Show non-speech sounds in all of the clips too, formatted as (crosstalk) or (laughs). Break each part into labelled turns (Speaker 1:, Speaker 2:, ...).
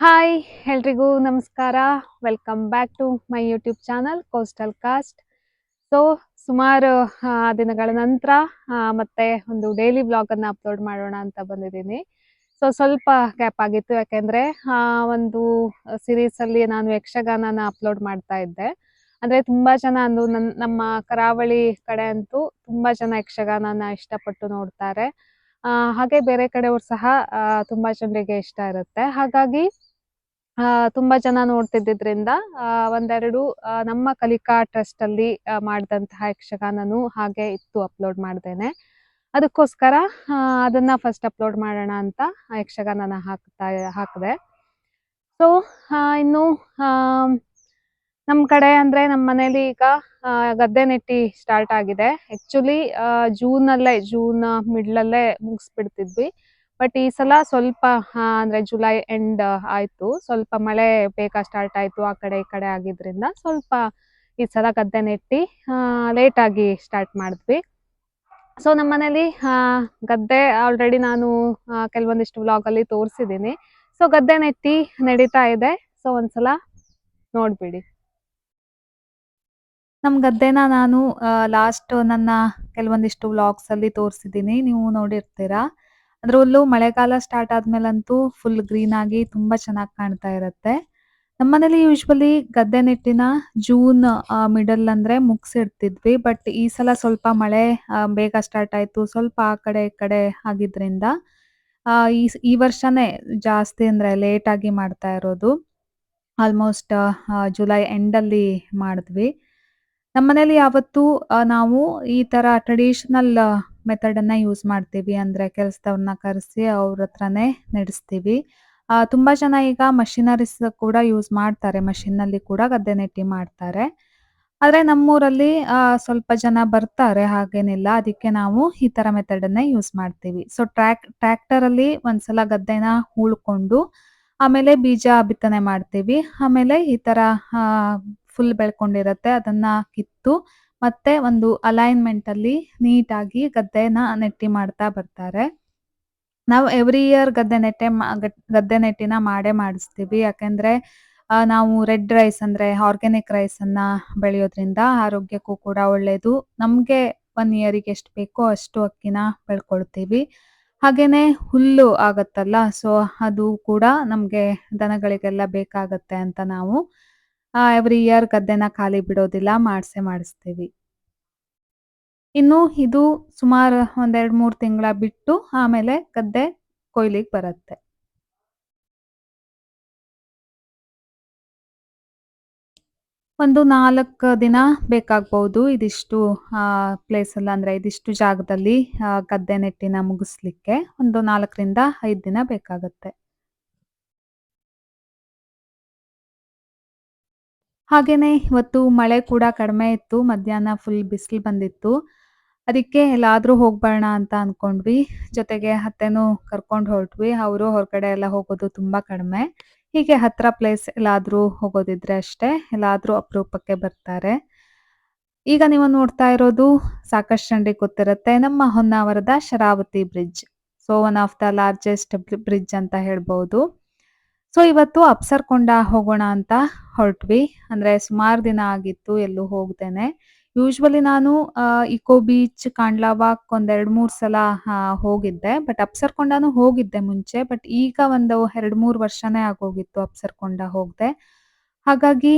Speaker 1: Hi ಎಲ್ರಿಗೂ ನಮಸ್ಕಾರ. Welcome back to my YouTube channel coastal cast so ಸುಮಾರು ದಿನಗಳ ನಂತರ ಮತ್ತೆ ಒಂದು ಡೈಲಿ ಅನ್ನ ಅಪ್ಲೋಡ್ ಮಾಡೋಣ ಅಂತ ಬಂದಿದ್ದೀನಿ. ಸೊ ಸ್ವಲ್ಪ ಗ್ಯಾಪ್ ಆಗಿತ್ತು ಯಾಕೆಂದ್ರೆ ಆ, ಒಂದು ಸೀರೀಸ್ ಅಲ್ಲಿ ನಾನು ಯಕ್ಷಗಾನನ ಅಪ್ಲೋಡ್ ಮಾಡ್ತಾ ಇದ್ದೆ. ಅಂದ್ರೆ ತುಂಬಾ ಜನ ಅಂದು ನಮ್ಮ ಕರಾವಳಿ ಕಡೆ ಅಂತೂ ತುಂಬಾ ಜನ ಯಕ್ಷಗಾನನ ಇಷ್ಟಪಟ್ಟು ನೋಡ್ತಾರೆ. ಹಾಗೆ ಬೇರೆ ಕಡೆಯವ್ರು ಸಹ ತುಂಬಾ ಜನರಿಗೆ ಇಷ್ಟ ಇರುತ್ತೆ. ಹಾಗಾಗಿ ತುಂಬಾ ಜನ ನೋಡ್ತಿದ್ದಿದ್ರಿಂದ ಒಂದೆರಡು ನಮ್ಮ ಕಲಿಕಾ ಟ್ರಸ್ಟ್ ಅಲ್ಲಿ ಮಾಡಿದಂತಹ ಯಕ್ಷಗಾನನು ಹಾಗೆ ಇತ್ತು ಅಪ್ಲೋಡ್ ಮಾಡ್ದೇನೆ. ಅದಕ್ಕೋಸ್ಕರ ಅದನ್ನ ಫಸ್ಟ್ ಅಪ್ಲೋಡ್ ಮಾಡೋಣ ಅಂತ ಯಕ್ಷಗಾನನ ಹಾಕ್ತಾ ಹಾಕಿದೆ. ಸೊ ಇನ್ನು ಆ, ನಮ್ ಕಡೆ ಅಂದ್ರೆ ನಮ್ಮ ಮನೇಲಿ ಈಗ ಗದ್ದೆ ನೆಟ್ಟಿ ಸ್ಟಾರ್ಟ್ ಆಗಿದೆ. ಆಕ್ಚುಲಿ ಜೂನ್ ಅಲ್ಲೇ ಜೂನ್ ಮಿಡ್ಲ್ ಅಲ್ಲೇ ಮುಗಿಸ್ಬಿಡ್ತಿದ್ವಿ. ಬಟ್ ಈ ಸಲ ಸ್ವಲ್ಪ ಅಂದ್ರೆ ಜುಲೈ ಎಂಡ್ ಆಯ್ತು. ಸ್ವಲ್ಪ ಮಳೆ ಬೇಗ ಸ್ಟಾರ್ಟ್ ಆಯ್ತು ಆ ಕಡೆ ಈ ಕಡೆ ಆಗಿದ್ರಿಂದ. ಸ್ವಲ್ಪ ಈ ಸಲ ಗದ್ದೆ ನೆಟ್ಟಿ ಲೇಟ್ ಆಗಿ ಸ್ಟಾರ್ಟ್ ಮಾಡಿದ್ವಿ. ಸೊ ನಮ್ಮ ಮನೇಲಿ ಗದ್ದೆ ಆಲ್ರೆಡಿ ನಾನು ಕೆಲವೊಂದಿಷ್ಟು ವ್ಲಾಗ್ ಅಲ್ಲಿ ತೋರಿಸಿದ್ದೀನಿ. ಸೊ ಗದ್ದೆ ನೆಟ್ಟಿ ನಡೀತಾ ಇದೆ. ಸೊ ಒಂದ್ಸಲ ನೋಡ್ಬಿಡಿ. ನಮ್ ಗದ್ದೆನ ನಾನು ಲಾಸ್ಟ್ ನನ್ನ ಕೆಲವೊಂದಿಷ್ಟು ವ್ಲಾಗ್ಸ್ ಅಲ್ಲಿ ತೋರಿಸಿದ್ದೀನಿ. ನೀವು ನೋಡಿರ್ತೀರಾ? ಅದ್ರಲ್ಲೂ ಮಳೆಗಾಲ ಸ್ಟಾರ್ಟ್ ಆದ್ಮೇಲಂತೂ ಫುಲ್ ಗ್ರೀನ್ ಆಗಿ ತುಂಬಾ ಚೆನ್ನಾಗಿ ಕಾಣ್ತಾ ಇರುತ್ತೆ. ನಮ್ಮನೇಲಿ ಯೂಶ್ವಲಿ ಗದ್ದೆ ನೆಟ್ಟಿನ ಜೂನ್ ಮಿಡಲ್ ಅಂದ್ರೆ ಮುಗಿಸಿಡ್ತಿದ್ವಿ ಬಟ್ ಈ ಸಲ ಸ್ವಲ್ಪ ಮಳೆ ಬೇಗ ಸ್ಟಾರ್ಟ್ ಆಯ್ತು. ಸ್ವಲ್ಪ ಆ ಕಡೆ ಈ ಕಡೆ ಆಗಿದ್ರಿಂದ ಈ ವರ್ಷನೇ ಜಾಸ್ತಿ ಅಂದ್ರೆ ಲೇಟ್ ಆಗಿ ಮಾಡ್ತಾ ಇರೋದು. ಆಲ್ಮೋಸ್ಟ್ ಜುಲೈ ಎಂಡ್ ಅಲ್ಲಿ ಮಾಡಿದ್ವಿ. ನಮ್ಮನೇಲಿ ಯಾವತ್ತೂ ನಾವು ಈ ತರ ಟ್ರೆಡಿಷನಲ್ ಮೆಥಡ್ ಅನ್ನ ಯೂಸ್ ಮಾಡ್ತೀವಿ. ಅಂದ್ರೆ ಕೆಲಸದವ್ರನ್ನ ಕರೆಸಿ ಅವ್ರ ಹತ್ರನೇ ನಡೆಸ್ತೀವಿ. ತುಂಬಾ ಜನ ಈಗ ಮಷಿನರೀಸ್ ಕೂಡ ಯೂಸ್ ಮಾಡ್ತಾರೆ. ಮಷಿನ್ನಲ್ಲಿ ಕೂಡ ಗದ್ದೆ ನೆಟ್ಟಿ ಮಾಡ್ತಾರೆ. ಆದ್ರೆ ನಮ್ಮೂರಲ್ಲಿ ಸ್ವಲ್ಪ ಜನ ಬರ್ತಾರೆ, ಹಾಗೇನಿಲ್ಲ. ಅದಕ್ಕೆ ನಾವು ಈ ತರ ಮೆಥಡ್ ಅನ್ನ ಯೂಸ್ ಮಾಡ್ತೀವಿ. ಸೊ ಟ್ರ್ಯಾಕ್ ಟ್ರ್ಯಾಕ್ಟರ್ ಅಲ್ಲಿ ಒಂದ್ಸಲ ಗದ್ದೆನ ಹೂಳ್ಕೊಂಡು, ಆಮೇಲೆ ಬೀಜ ಬಿತ್ತನೆ ಮಾಡ್ತೀವಿ. ಆಮೇಲೆ ಈ ತರ ಫುಲ್ ಬೆಳ್ಕೊಂಡಿರತ್ತೆ. ಅದನ್ನ ಕಿತ್ತು ಮತ್ತೆ ಒಂದು ಅಲೈನ್ಮೆಂಟ್ ಅಲ್ಲಿ ನೀಟಾಗಿ ಗದ್ದೆನ ನೆಟ್ಟಿ ಮಾಡ್ತಾ ಬರ್ತಾರೆ. ನಾವು ಎವ್ರಿ ಇಯರ್ ಗದ್ದೆ ನೆಟ್ಟೆ ಗದ್ದೆ ನೆಟ್ಟಿನ ಮಾಡೇ ಮಾಡಿಸ್ತೀವಿ. ಯಾಕಂದ್ರೆ ನಾವು ರೆಡ್ ರೈಸ್ ಅಂದ್ರೆ ಆರ್ಗ್ಯಾನಿಕ್ ರೈಸ್ ಅನ್ನ ಬೆಳೆಯೋದ್ರಿಂದ ಆರೋಗ್ಯಕ್ಕೂ ಕೂಡ ಒಳ್ಳೇದು. ನಮ್ಗೆ ಒನ್ ಇಯರಿಗೆ ಎಷ್ಟು ಬೇಕೋ ಅಷ್ಟು ಅಕ್ಕಿನ ಬೆಳ್ಕೊಳ್ತೀವಿ. ಹಾಗೇನೆ ಹುಲ್ಲು ಆಗತ್ತಲ್ಲ ಸೊ ಅದು ಕೂಡ ನಮ್ಗೆ ದನಗಳಿಗೆಲ್ಲ ಬೇಕಾಗತ್ತೆ ಅಂತ ನಾವು ಎವ್ರಿ ಇಯರ್ ಗದ್ದೆನ ಖಾಲಿ ಬಿಡೋದಿಲ್ಲ, ಮಾಡಿಸೇ ಮಾಡಿಸ್ತೀವಿ. ಇನ್ನು ಇದು ಸುಮಾರು ಒಂದೆರಡ್ ಮೂರ್ ತಿಂಗಳ ಬಿಟ್ಟು ಆಮೇಲೆ ಗದ್ದೆ ಕೊಯ್ಲಿಗೆ ಬರುತ್ತೆ. ಒಂದು ನಾಲ್ಕು ದಿನ ಬೇಕಾಗ್ಬಹುದು ಇದಿಷ್ಟು ಪ್ಲೇಸ್ ಅಲ್ಲ ಅಂದ್ರೆ ಇದಿಷ್ಟು ಜಾಗದಲ್ಲಿ ಗದ್ದೆ ನೆಟ್ಟಿನ ಮುಗಿಸ್ಲಿಕ್ಕೆ. ಒಂದು ನಾಲ್ಕರಿಂದ ಐದು ದಿನ ಬೇಕಾಗುತ್ತೆ. ಹಾಗೇನೆ ಇವತ್ತು ಮಳೆ ಕೂಡ ಕಡಿಮೆ ಇತ್ತು, ಮಧ್ಯಾಹ್ನ ಫುಲ್ ಬಿಸಿಲು ಬಂದಿತ್ತು. ಅದಕ್ಕೆ ಎಲ್ಲಾದರೂ ಹೋಗ್ಬರೋಣ ಅಂತ ಅನ್ಕೊಂಡ್ವಿ. ಜೊತೆಗೆ ಅತ್ತೆನೂ ಕರ್ಕೊಂಡು ಹೊರಟ್ವಿ. ಅವರು ಹೊರಗಡೆ ಎಲ್ಲ ಹೋಗೋದು ತುಂಬ ಕಡಿಮೆ. ಹೀಗೆ ಹತ್ತಿರ ಪ್ಲೇಸ್ ಎಲ್ಲಾದರೂ ಹೋಗೋದಿದ್ರೆ ಅಷ್ಟೇ, ಎಲ್ಲಾದರೂ ಅಪರೂಪಕ್ಕೆ ಬರ್ತಾರೆ. ಈಗ ನೀವು ನೋಡ್ತಾ ಇರೋದು ಸಾಕಷ್ಟು ಜನರಿಗೆ ಗೊತ್ತಿರುತ್ತೆ, ನಮ್ಮ ಹೊನ್ನಾವರದ Sharavati bridge so one of the largest bridge ಅಂತ ಹೇಳ್ಬಹುದು ಸೊ ಇವತ್ತು ಅಪ್ಸರ್ಕೊಂಡ ಹೋಗೋಣ ಅಂತ ಹೊರಟ್ವಿ. ಅಂದ್ರೆ ಸುಮಾರು ದಿನ ಆಗಿತ್ತು ಎಲ್ಲೂ ಹೋಗ್ದೇನೆ. ಯೂಶ್ವಲಿ ನಾನು ಇಕೋ ಬೀಚ್ ಕಾಂಡ್ಲಾವಾಕ್ ಒಂದ್ ಎರಡ್ ಮೂರ್ ಸಲ ಹೋಗಿದ್ದೆ. ಬಟ್ ಅಪ್ಸರ್ಕೊಂಡನು ಹೋಗಿದ್ದೆ ಮುಂಚೆ. ಬಟ್ ಈಗ ಒಂದು ಎರಡ್ ಮೂರ್ ವರ್ಷನೇ ಆಗೋಗಿತ್ತು ಅಪ್ಸರ್ಕೊಂಡ ಹೋಗ್ದೆ. ಹಾಗಾಗಿ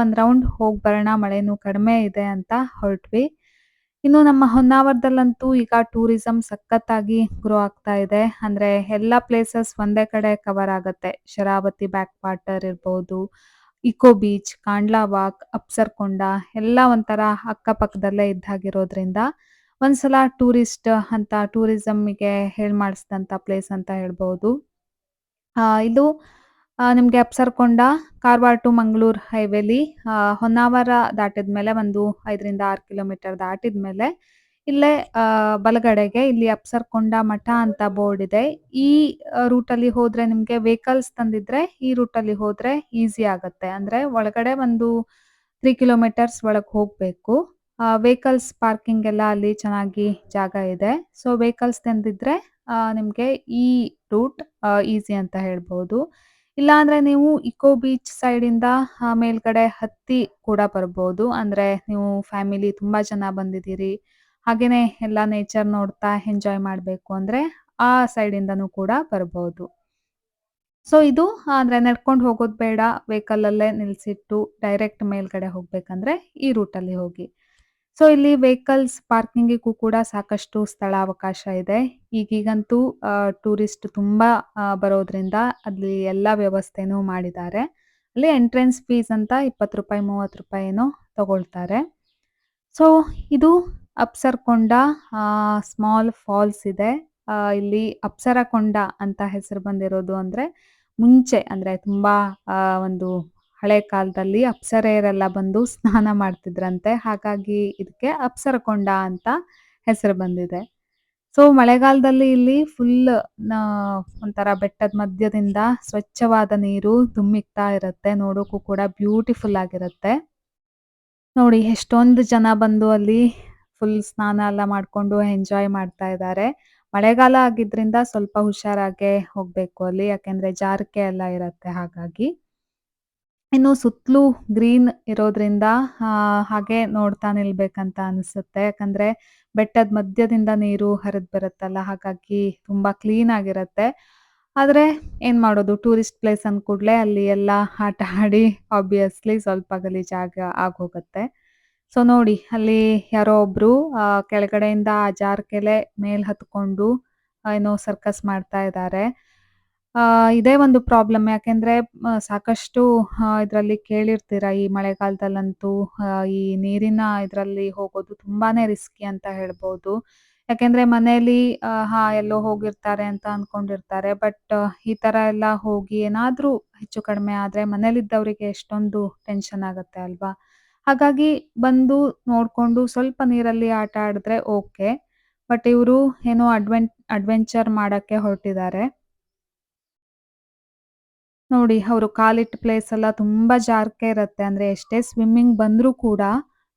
Speaker 1: ಒಂದು ರೌಂಡ್ ಹೋಗ್ ಬರೋಣ, ಮಳೆನೂ ಕಡಿಮೆ ಇದೆ ಅಂತ ಹೊರಟ್ವಿ. ಇನ್ನು ನಮ್ಮ ಹೊನ್ನಾವರದಲ್ಲಂತೂ ಈಗ ಟೂರಿಸಂ ಸಖತ್ತಾಗಿ ಗ್ರೋ ಆಗ್ತಾ ಇದೆ. ಅಂದ್ರೆ ಎಲ್ಲಾ ಪ್ಲೇಸಸ್ ಒಂದೇ ಕಡೆ ಕವರ್ ಆಗತ್ತೆ. ಶರಾವತಿ ಬ್ಯಾಕ್ ವಾಟರ್ ಇರ್ಬಹುದು eco beach Kandla walk Apsarakonda ಎಲ್ಲ ಒಂಥರ ಅಕ್ಕಪಕ್ಕದಲ್ಲೇ ಇದ್ದಾಗಿರೋದ್ರಿಂದ ಒಂದ್ಸಲ ಟೂರಿಸ್ಟ್ ಅಂತ ಟೂರಿಸಂಗೆ ಹೇಳ್ ಮಾಡಿಸಿದಂತ ಪ್ಲೇಸ್ ಅಂತ ಹೇಳ್ಬಹುದು ಆ, ಇದು ನಿಮ್ಗೆ ಅಪ್ಸರ್ಕೊಂಡ ಕಾರವಾರ ಟು ಮಂಗಳೂರು ಹೈವೇಲಿ ಹೊನ್ನಾವರ ದಾಟಿದ ಮೇಲೆ ಒಂದು ಐದರಿಂದ ಆರು ಕಿಲೋಮೀಟರ್ ದಾಟಿದ್ಮೇಲೆ ಇಲ್ಲೇ ಆ, ಬಲಗಡೆಗೆ ಇಲ್ಲಿ ಅಪ್ಸರ್ಕೊಂಡ ಮಠ ಅಂತ ಬೋರ್ಡ್ ಇದೆ. ಈ ರೂಟ್ ಅಲ್ಲಿ ಹೋದ್ರೆ ನಿಮ್ಗೆ ವೆಹಿಕಲ್ಸ್ ತಂದಿದ್ರೆ ಈ ರೂಟ್ ಅಲ್ಲಿ ಹೋದ್ರೆ ಈಸಿ ಆಗತ್ತೆ. ಅಂದ್ರೆ ಒಳಗಡೆ ಒಂದು ತ್ರೀ ಕಿಲೋಮೀಟರ್ಸ್ ಒಳಗೆ ಹೋಗ್ಬೇಕು. ವೆಹಿಕಲ್ಸ್ ಪಾರ್ಕಿಂಗ್ ಎಲ್ಲ ಅಲ್ಲಿ ಚೆನ್ನಾಗಿ ಜಾಗ ಇದೆ. ಸೊ ವೆಹಿಕಲ್ಸ್ ತಂದಿದ್ರೆ ನಿಮ್ಗೆ ಈ ರೂಟ್ ಈಸಿ ಅಂತ ಹೇಳ್ಬಹುದು ಇಲ್ಲಾಂದ್ರೆ ನೀವು ಇಕೋ ಬೀಚ್ ಸೈಡ್ ಇಂದ ಮೇಲ್ಗಡೆ ಹತ್ತಿ ಕೂಡ ಬರ್ಬೋದು. ಅಂದ್ರೆ ನೀವು ಫ್ಯಾಮಿಲಿ ತುಂಬಾ ಜನ ಬಂದಿದ್ದೀರಿ. ಹಾಗೇನೆ ಎಲ್ಲ ನೇಚರ್ ನೋಡ್ತಾ ಎಂಜಾಯ್ ಮಾಡಬೇಕು ಅಂದ್ರೆ ಆ ಸೈಡ್ ಇಂದನು ಕೂಡ ಬರ್ಬೋದು. ಸೊ ಇದು ಅಂದ್ರೆ ನಡ್ಕೊಂಡು ಹೋಗೋದು ಬೇಡ. ವೆಹಿಕಲ್ ಅಲ್ಲೇ ನಿಲ್ಸಿಟ್ಟು ಡೈರೆಕ್ಟ್ ಮೇಲ್ಗಡೆ ಹೋಗ್ಬೇಕಂದ್ರೆ ಈ ರೂಟಲ್ಲಿ ಹೋಗಿ. ಸೊ ಇಲ್ಲಿ ವೆಹಿಕಲ್ಸ್ ಪಾರ್ಕಿಂಗಿಗೂ ಕೂಡ ಸಾಕಷ್ಟು ಸ್ಥಳ ಅವಕಾಶ ಇದೆ. ಈಗೀಗಂತೂ ಟೂರಿಸ್ಟ್ ತುಂಬಾ ಬರೋದ್ರಿಂದ ಅಲ್ಲಿ ಎಲ್ಲ ವ್ಯವಸ್ಥೆನೂ ಮಾಡಿದ್ದಾರೆ. ಅಲ್ಲಿ ಎಂಟ್ರೆನ್ಸ್ ಫೀಸ್ ಅಂತ ಇಪ್ಪತ್ತು ರೂಪಾಯಿ, ಮೂವತ್ತು ರೂಪಾಯಿ ಏನೋ ತಗೊಳ್ತಾರೆ. ಸೊ ಇದು ಅಪ್ಸರ್ಕೊಂಡ ಸ್ಮಾಲ್ ಫಾಲ್ಸ್ ಇದೆ. ಇಲ್ಲಿ ಅಪ್ಸರಕೊಂಡ ಅಂತ ಹೆಸರು ಬಂದಿರೋದು ಅಂದ್ರೆ ಮುಂಚೆ, ಅಂದ್ರೆ ತುಂಬಾ ಒಂದು ಹಳೆ ಕಾಲದಲ್ಲಿ ಅಪ್ಸರೆಯರೆಲ್ಲ ಬಂದು ಸ್ನಾನ ಮಾಡ್ತಿದ್ರಂತೆ. ಹಾಗಾಗಿ ಇದಕ್ಕೆ ಅಪ್ಸರಕೊಂಡ ಅಂತ ಹೆಸರು ಬಂದಿದೆ. ಸೊ ಮಳೆಗಾಲದಲ್ಲಿ ಇಲ್ಲಿ ಫುಲ್ ಒಂಥರ ಬೆಟ್ಟದ ಮಧ್ಯದಿಂದ ಸ್ವಚ್ಛವಾದ ನೀರು ಧುಮ್ಮಿಕ್ತಾ ಇರುತ್ತೆ. ನೋಡೋಕ್ಕೂ ಕೂಡ ಬ್ಯೂಟಿಫುಲ್ ಆಗಿರುತ್ತೆ. ನೋಡಿ, ಎಷ್ಟೊಂದು ಜನ ಬಂದು ಅಲ್ಲಿ ಫುಲ್ ಸ್ನಾನ ಎಲ್ಲ ಮಾಡ್ಕೊಂಡು ಎಂಜಾಯ್ ಮಾಡ್ತಾ ಇದ್ದಾರೆ ಮಳೆಗಾಲ ಆಗಿದ್ರಿಂದ ಸ್ವಲ್ಪ ಹುಷಾರಾಗೆ ಹೋಗ್ಬೇಕು ಅಲ್ಲಿ. ಯಾಕೆಂದ್ರೆ ಜಾರಕೆ ಎಲ್ಲ ಇರತ್ತೆ ಹಾಗಾಗಿ. ಇನ್ನು ಸುತ್ತಲೂ ಗ್ರೀನ್ ಇರೋದ್ರಿಂದ ಹಾಗೆ ನೋಡ್ತಾ ನಿಲ್ಬೇಕಂತ ಅನಿಸುತ್ತೆ. ಯಾಕಂದ್ರೆ ಬೆಟ್ಟದ ಮಧ್ಯದಿಂದ ನೀರು ಹರಿದ್ ಬರುತ್ತಲ್ಲ, ಹಾಗಾಗಿ ತುಂಬಾ ಕ್ಲೀನ್ ಆಗಿರುತ್ತೆ. ಆದ್ರೆ ಏನ್ ಮಾಡೋದು ಟೂರಿಸ್ಟ್ ಪ್ಲೇಸ್ ಅಂದ್ಕೂಡ್ಲೆ ಕೂಡಲೇ ಅಲ್ಲಿ ಎಲ್ಲ ಆಟ ಆಡಿ ಆಬ್ವಿಯಸ್ಲಿ ಸ್ವಲ್ಪ ಗಲೀಜಾಗ ಆಗೋಗತ್ತೆ. ಸೊ ನೋಡಿ, ಅಲ್ಲಿ ಯಾರೋ ಒಬ್ರು ಕೆಳಗಡೆಯಿಂದ ಆ ಜಾರ್ಕೆಲೆ ಮೇಲ್ ಹತ್ಕೊಂಡು ಏನೋ ಸರ್ಕಸ್ ಮಾಡ್ತಾ ಇದ್ದಾರೆ ಆ, ಇದೇ ಒಂದು ಪ್ರಾಬ್ಲಮ್ ಯಾಕೆಂದ್ರೆ ಸಾಕಷ್ಟು ಇದರಲ್ಲಿ ಕೇಳಿರ್ತೀರ ಈ ಮಳೆಗಾಲದಲ್ಲಂತೂ ಈ ನೀರಿನ ಇದರಲ್ಲಿ ಹೋಗೋದು ತುಂಬಾನೇ ರಿಸ್ಕಿ ಅಂತ ಹೇಳ್ಬೋದು. ಯಾಕೆಂದ್ರೆ ಮನೆಯಲ್ಲಿ ಆ, ಹಾ ಎಲ್ಲೋ ಹೋಗಿರ್ತಾರೆ ಅಂತ ಅನ್ಕೊಂಡಿರ್ತಾರೆ ಬಟ್ ಈ ತರ ಎಲ್ಲ ಹೋಗಿ ಏನಾದ್ರೂ ಹೆಚ್ಚು ಕಡಿಮೆ ಆದ್ರೆ ಮನೇಲಿದ್ದವರಿಗೆ ಎಷ್ಟೊಂದು ಟೆನ್ಷನ್ ಆಗತ್ತೆ ಅಲ್ವಾ? ಹಾಗಾಗಿ ಬಂದು ನೋಡ್ಕೊಂಡು ಸ್ವಲ್ಪ ನೀರಲ್ಲಿ ಆಟ ಆಡಿದ್ರೆ ಓಕೆ ಬಟ್ ಇವರು ಏನೋ ಅಡ್ವೆಂಟ್ ಅಡ್ವೆಂಚರ್ ಮಾಡಕ್ಕೆ ಹೊರಟಿದ್ದಾರೆ. ನೋಡಿ, ಅವರು ಕಾಲಿಟ್ಟ ಪ್ಲೇಸ್ ಎಲ್ಲ ತುಂಬಾ ಜಾರ್ಕೆ ಇರುತ್ತೆ. ಅಂದ್ರೆ ಎಷ್ಟೇ ಸ್ವಿಮ್ಮಿಂಗ್ ಬಂದ್ರು ಕೂಡ,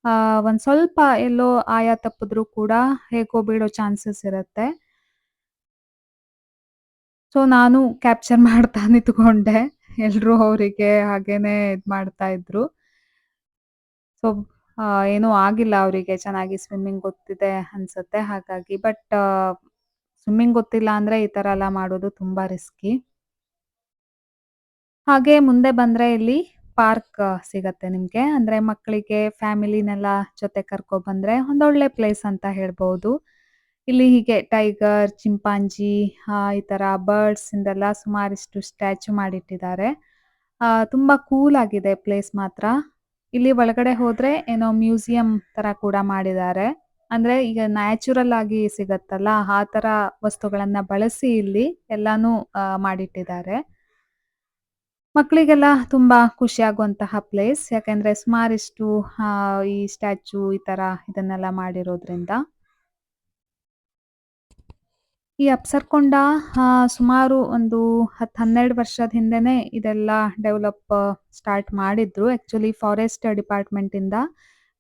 Speaker 1: ಆ, ಒಂದ್ ಸ್ವಲ್ಪ ಎಲ್ಲೋ ಆಯ ತಪ್ಪಿದ್ರು ಕೂಡ ಹೇಗೋ ಬೀಳೋ ಚಾನ್ಸಸ್ ಇರುತ್ತೆ. ಸೊ ನಾನು ಕ್ಯಾಪ್ಚರ್ ಮಾಡ್ತಾ (laughs) ನಿಂತ್ಕೊಂಡೆ. ಎಲ್ರು ಅವರಿಗೆ ಹಾಗೇನೆ ಇದ್ ಮಾಡ್ತಾ ಇದ್ರು. ಸೊ ಏನೂ ಆಗಿಲ್ಲ ಅವರಿಗೆ. ಚೆನ್ನಾಗಿ ಸ್ವಿಮ್ಮಿಂಗ್ ಗೊತ್ತಿದೆ ಅನ್ಸುತ್ತೆ ಹಾಗಾಗಿ. ಬಟ್ ಸ್ವಿಮ್ಮಿಂಗ್ ಗೊತ್ತಿಲ್ಲ ಅಂದ್ರೆ ಈ ತರ ಎಲ್ಲ ಮಾಡೋದು ತುಂಬಾ ರಿಸ್ಕಿ ಹಾಗೆ ಮುಂದೆ ಬಂದ್ರೆ ಇಲ್ಲಿ ಪಾರ್ಕ್ ಸಿಗತ್ತೆ ನಿಮ್ಗೆ. ಅಂದ್ರೆ ಮಕ್ಕಳಿಗೆ ಫ್ಯಾಮಿಲಿನೆಲ್ಲ ಜೊತೆ ಕರ್ಕೊ ಬಂದ್ರೆ ಒಂದೊಳ್ಳೆ ಪ್ಲೇಸ್ ಅಂತ ಹೇಳ್ಬಹುದು ಇಲ್ಲಿ ಹೀಗೆ ಟೈಗರ್ ಚಿಂಪಾಂಜಿ ಆ, ಈ ತರ ಬರ್ಡ್ಸ್ ಇಂದೆಲ್ಲ ಸುಮಾರಿಷ್ಟು ಸ್ಟ್ಯಾಚು ಮಾಡಿಟ್ಟಿದ್ದಾರೆ. ಆ, ತುಂಬಾ ಕೂಲ್ ಆಗಿದೆ ಪ್ಲೇಸ್ ಮಾತ್ರ. ಇಲ್ಲಿ ಒಳಗಡೆ ಹೋದ್ರೆ ಏನೋ ಮ್ಯೂಸಿಯಂ ತರ ಕೂಡ ಮಾಡಿದ್ದಾರೆ. ಅಂದ್ರೆ ಈಗ ನ್ಯಾಚುರಲ್ ಆಗಿ ಸಿಗತ್ತಲ್ಲ ಆ ತರ ವಸ್ತುಗಳನ್ನ ಬಳಸಿ ಇಲ್ಲಿ ಎಲ್ಲಾನು ಮಾಡಿಟ್ಟಿದ್ದಾರೆ. ಮಕ್ಕಳಿಗೆಲ್ಲ ತುಂಬಾ ಖುಷಿ ಆಗುವಂತಹ ಪ್ಲೇಸ್ ಯಾಕಂದ್ರೆ ಸುಮಾರಿಷ್ಟು ಈ ಸ್ಟ್ಯಾಚು ಈ ತರ ಇದನ್ನೆಲ್ಲ ಮಾಡಿರೋದ್ರಿಂದ ಈ ಅಪ್ಸರ್ಕೊಂಡ ಸುಮಾರು ಒಂದು ಹತ್ತು ಹನ್ನೆರಡು ವರ್ಷದ ಹಿಂದೆನೆ ಇದೆಲ್ಲ ಡೆವಲಪ್ ಸ್ಟಾರ್ಟ್ ಮಾಡಿದ್ರು. ಆಕ್ಚುಲಿ ಫಾರೆಸ್ಟ್ ಡಿಪಾರ್ಟ್ಮೆಂಟ್ ಇಂದ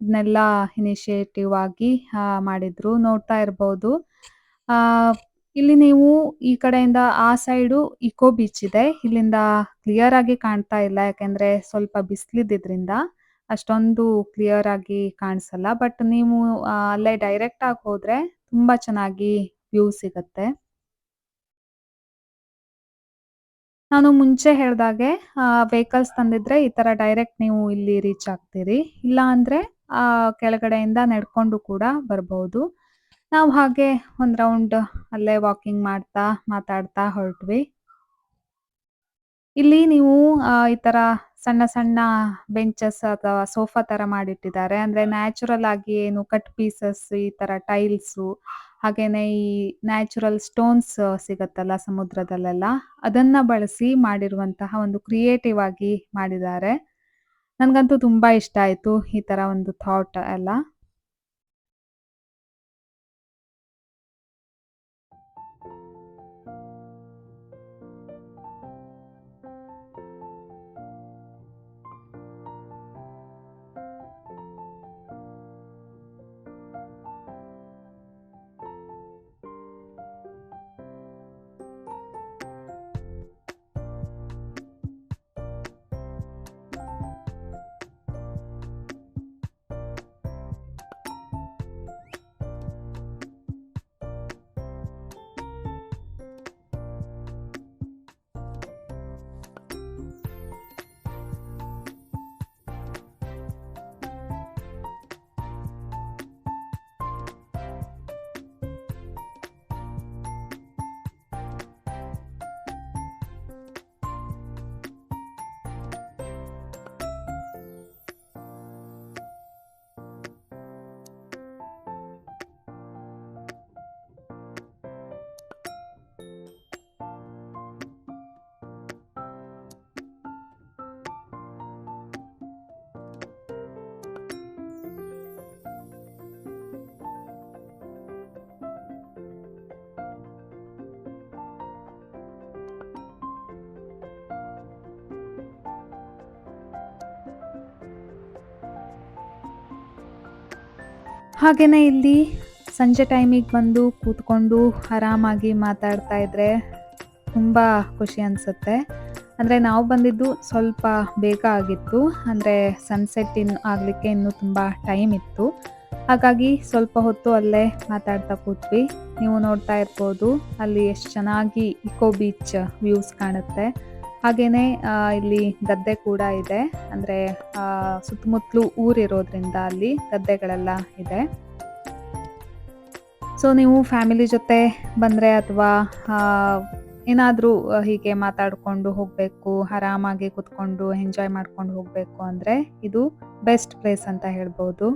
Speaker 1: ಇದನ್ನೆಲ್ಲ ಇನಿಷಿಯೇಟಿವ್ ಆಗಿ ಮಾಡಿದ್ರು. ನೋಡ್ತಾ ಇರಬಹುದು ಆ ಇಲ್ಲಿ ನೀವು ಈ ಕಡೆಯಿಂದ ಆ ಸೈಡು ಇಕೋ ಬೀಚ್ ಇದೆ. ಇಲ್ಲಿಂದ ಕ್ಲಿಯರ್ ಆಗಿ ಕಾಣ್ತಾ ಇಲ್ಲ, ಯಾಕೆಂದ್ರೆ ಸ್ವಲ್ಪ ಬಿಸಿಲಿದ್ದಿದ್ರಿಂದ ಅಷ್ಟೊಂದು ಕ್ಲಿಯರ್ ಆಗಿ ಕಾಣಿಸಲ್ಲ. ಬಟ್ ನೀವು ಅಲ್ಲೇ ಡೈರೆಕ್ಟ್ ಆಗಿ ಹೋದ್ರೆ ತುಂಬಾ ಚೆನ್ನಾಗಿ ವ್ಯೂ ಸಿಗತ್ತೆ. ನಾನು ಮುಂಚೆ ಹೇಳ್ದಾಗೆ ವೆಹಿಕಲ್ಸ್ ತಂದಿದ್ರೆ ಈ ತರ ಡೈರೆಕ್ಟ್ ನೀವು ಇಲ್ಲಿ ರೀಚ್ ಆಗ್ತೀರಿ. ಇಲ್ಲ ಅಂದ್ರೆ ಆ, ಕೆಳಗಡೆಯಿಂದ ನಡ್ಕೊಂಡು ಕೂಡ ಬರ್ಬಹುದು ನಾವು ಹಾಗೆ ಒಂದ್ ರೌಂಡ್ ಅಲ್ಲೇ ವಾಕಿಂಗ್ ಮಾಡ್ತಾ, ಮಾತಾಡ್ತಾ ಹೊರಟ್ವಿ. ಇಲ್ಲಿ ನೀವು ಈ ತರ ಸಣ್ಣ ಸಣ್ಣ ಬೆಂಚಸ್ ಅಥವಾ ಸೋಫಾ ತರ ಮಾಡಿಟ್ಟಿದ್ದಾರೆ. ಅಂದ್ರೆ ನ್ಯಾಚುರಲ್ ಆಗಿ ಏನು ಕಟ್ ಪೀಸಸ್ ಈ ತರ ಟೈಲ್ಸ್ ಹಾಗೇನೆ ಈ ನ್ಯಾಚುರಲ್ ಸ್ಟೋನ್ಸ್ ಸಿಗತ್ತಲ್ಲ ಸಮುದ್ರದಲ್ಲೆಲ್ಲ. ಅದನ್ನ ಬಳಸಿ ಮಾಡಿರುವಂತಹ ಒಂದು ಕ್ರಿಯೇಟಿವ್ ಆಗಿ ಮಾಡಿದ್ದಾರೆ. ನನಗಂತೂ ತುಂಬಾ ಇಷ್ಟ ಆಯ್ತು ಈ ತರ ಒಂದು ಥಾಟ್ ಎಲ್ಲ. ಹಾಗೇನೆ ಇಲ್ಲಿ ಸಂಜೆ ಟೈಮಿಗೆ ಬಂದು ಕೂತ್ಕೊಂಡು ಆರಾಮಾಗಿ ಮಾತಾಡ್ತಾ ಇದ್ರೆ ತುಂಬ ಖುಷಿ ಅನಿಸುತ್ತೆ. ಅಂದರೆ ನಾವು ಬಂದಿದ್ದು ಸ್ವಲ್ಪ ಬೇಗ ಆಗಿತ್ತು. ಅಂದರೆ ಸನ್ಸೆಟ್ ಇನ್ನು ಆಗಲಿಕ್ಕೆ ಇನ್ನೂ ತುಂಬ ಟೈಮ್ ಇತ್ತು. ಹಾಗಾಗಿ ಸ್ವಲ್ಪ ಹೊತ್ತು ಅಲ್ಲೇ ಮಾತಾಡ್ತಾ ಕೂತ್ವಿ. ನೀವು ನೋಡ್ತಾ ಇರ್ಬೋದು ಅಲ್ಲಿ ಎಷ್ಟು ಚೆನ್ನಾಗಿ ಇಕೋ ಬೀಚ್ ವ್ಯೂಸ್ ಕಾಣುತ್ತೆ. ಹಾಗೇನೆ ಆ, ಇಲ್ಲಿ ಗದ್ದೆ ಕೂಡ ಇದೆ. ಅಂದರೆ ಸುತ್ತಮುತ್ತಲು ಊರಿರೋದ್ರಿಂದ ಅಲ್ಲಿ ಗದ್ದೆಗಳೆಲ್ಲ ಇದೆ. ಸೊ ನೀವು ಫ್ಯಾಮಿಲಿ ಜೊತೆ ಬಂದರೆ ಅಥವಾ ಏನಾದರೂ ಹೀಗೆ ಮಾತಾಡಿಕೊಂಡು ಹೋಗಬೇಕು ಆರಾಮಾಗಿ ಕುತ್ಕೊಂಡು ಎಂಜಾಯ್ ಮಾಡ್ಕೊಂಡು ಹೋಗಬೇಕು ಅಂದರೆ ಇದು ಬೆಸ್ಟ್ ಪ್ಲೇಸ್ ಅಂತ ಹೇಳ್ಬೋದು.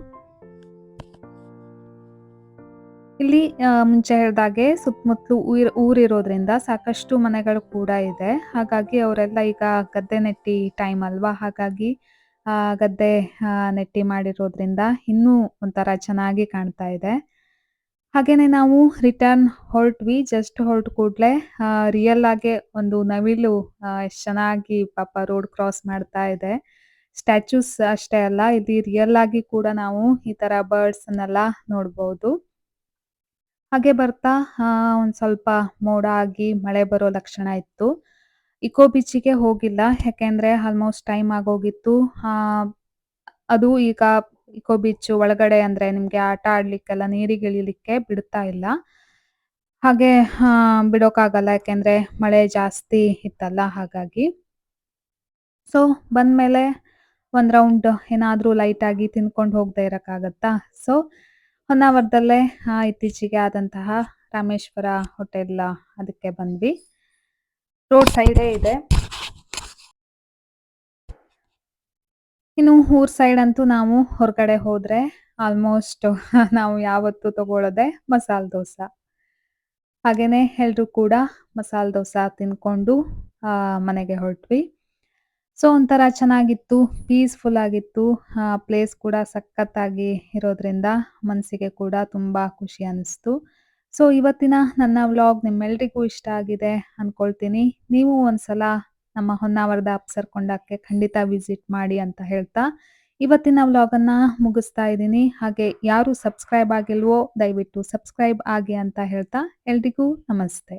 Speaker 1: ಇಲ್ಲಿ ಮುಂಚೆ ಹೇಳ್ದಾಗೆ ಸುತ್ತಮುತ್ತಲು ಊರ್, ಊರಿರೋದ್ರಿಂದ ಸಾಕಷ್ಟು ಮನೆಗಳು ಕೂಡ ಇದೆ. ಹಾಗಾಗಿ ಅವರೆಲ್ಲ ಈಗ ಗದ್ದೆ ನೆಟ್ಟಿ ಟೈಮ್ ಅಲ್ವಾ? ಹಾಗಾಗಿ ಗದ್ದೆ ನೆಟ್ಟಿ ಮಾಡಿರೋದ್ರಿಂದ ಇನ್ನೂ ಒಂಥರ ಚೆನ್ನಾಗಿ ಕಾಣ್ತಾ ಇದೆ. ಹಾಗೇನೆ ನಾವು ರಿಟರ್ನ್ ಹೊರಟ್ವಿ. ಜಸ್ಟ್ ಹೊರಟ ಕೂಡಲೇ ರಿಯಲ್ ಆಗಿ ಒಂದು ನವಿಲು ಎಷ್ಟು ಚೆನ್ನಾಗಿ ಪಾಪ ರೋಡ್ ಕ್ರಾಸ್ ಮಾಡ್ತಾ ಇದೆ. ಸ್ಟ್ಯಾಚ್ಯೂಸ್ ಅಷ್ಟೇ ಅಲ್ಲ, ಇಲ್ಲಿ ರಿಯಲ್ ಆಗಿ ಕೂಡ ನಾವು ಈ ತರ ಬರ್ಡ್ಸ್ ಅನ್ನೆಲ್ಲ ನೋಡ್ಬೋದು. ಹಾಗೆ ಬರ್ತಾ ಒಂದ್ ಸ್ವಲ್ಪ ಮೋಡ ಆಗಿ ಮಳೆ ಬರೋ ಲಕ್ಷಣ ಇತ್ತು. ಇಕೋ ಬೀಚಿಗೆ ಹೋಗಿಲ್ಲ ಯಾಕೆಂದ್ರೆ ಆಲ್ಮೋಸ್ಟ್ ಟೈಮ್ ಆಗೋಗಿತ್ತು. ಅದು ಈಗ ಇಕೋ ಬೀಚ್ ಒಳಗಡೆ ಅಂದ್ರೆ ನಿಮ್ಗೆ ಆಟ ಆಡ್ಲಿಕ್ಕೆಲ್ಲ ನೀರಿಗಿಳಿಲಿಕ್ಕೆ ಬಿಡ್ತಾ ಇಲ್ಲ. ಹಾಗೆ ಆ, ಬಿಡೋಕ್ಕಾಗಲ್ಲ ಯಾಕೆಂದ್ರೆ ಮಳೆ ಜಾಸ್ತಿ ಇತ್ತಲ್ಲ ಹಾಗಾಗಿ. ಸೊ ಬಂದ್ಮೇಲೆ ಒಂದ್ ರೌಂಡ್ ಏನಾದ್ರೂ ಲೈಟ್ ಆಗಿ ತಿನ್ಕೊಂಡು ಹೋಗದೆ ಇರಕ್ಕಾಗತ್ತಾ? ಸೊ ಹೊನ್ನಾವರದಲ್ಲೇ ಇತ್ತೀಚೆಗೆ ಆದಂತಹ ರಾಮೇಶ್ವರ ಹೋಟೆಲ್ ಅದಕ್ಕೆ ಬಂದ್ವಿ. ರೋಡ್ ಸೈಡೇ ಇದೆ. ಇನ್ನು ಊರ್ ಸೈಡ್ ಅಂತೂ ನಾವು ಹೊರಗಡೆ ಹೋದ್ರೆ ಆಲ್ಮೋಸ್ಟ್ (laughs) ನಾವು ಯಾವತ್ತೂ ತಗೊಳ್ಳೋದೆ ಮಸಾಲೆ ದೋಸೆ. ಹಾಗೇನೆ ಎಲ್ರು ಕೂಡ ಮಸಾಲೆ ದೋಸೆ ತಿನ್ಕೊಂಡು ಮನೆಗೆ ಹೊರಟ್ವಿ. ಸೊ ಒಂಥರ ಚೆನ್ನಾಗಿತ್ತು ಪೀಸ್ಫುಲ್ ಆಗಿತ್ತು. ಪ್ಲೇಸ್ ಕೂಡ ಸಖತ್ತಾಗಿ ಇರೋದ್ರಿಂದ ಮನಸ್ಸಿಗೆ ಕೂಡ ತುಂಬ ಖುಷಿ ಅನ್ನಿಸ್ತು ಸೊ ಇವತ್ತಿನ ನನ್ನ ವ್ಲಾಗ್ ನಿಮ್ಮೆಲ್ರಿಗೂ ಇಷ್ಟ ಆಗಿದೆ ಅನ್ಕೊಳ್ತೀನಿ. ನೀವು ಒಂದ್ಸಲ ನಮ್ಮ ಹೊನ್ನಾವರದ ಅಪ್ಸರ್ಕೊಂಡಕ್ಕೆ ಖಂಡಿತ ವಿಸಿಟ್ ಮಾಡಿ ಅಂತ ಹೇಳ್ತಾ ಇವತ್ತಿನ ವ್ಲಾಗನ್ನು ಮುಗಿಸ್ತಾ ಇದ್ದೀನಿ. ಹಾಗೆ ಯಾರು ಸಬ್ಸ್ಕ್ರೈಬ್ ಆಗಿಲ್ವೋ ದಯವಿಟ್ಟು ಸಬ್ಸ್ಕ್ರೈಬ್ ಆಗಿ ಅಂತ ಹೇಳ್ತಾ ಎಲ್ರಿಗೂ ನಮಸ್ತೆ.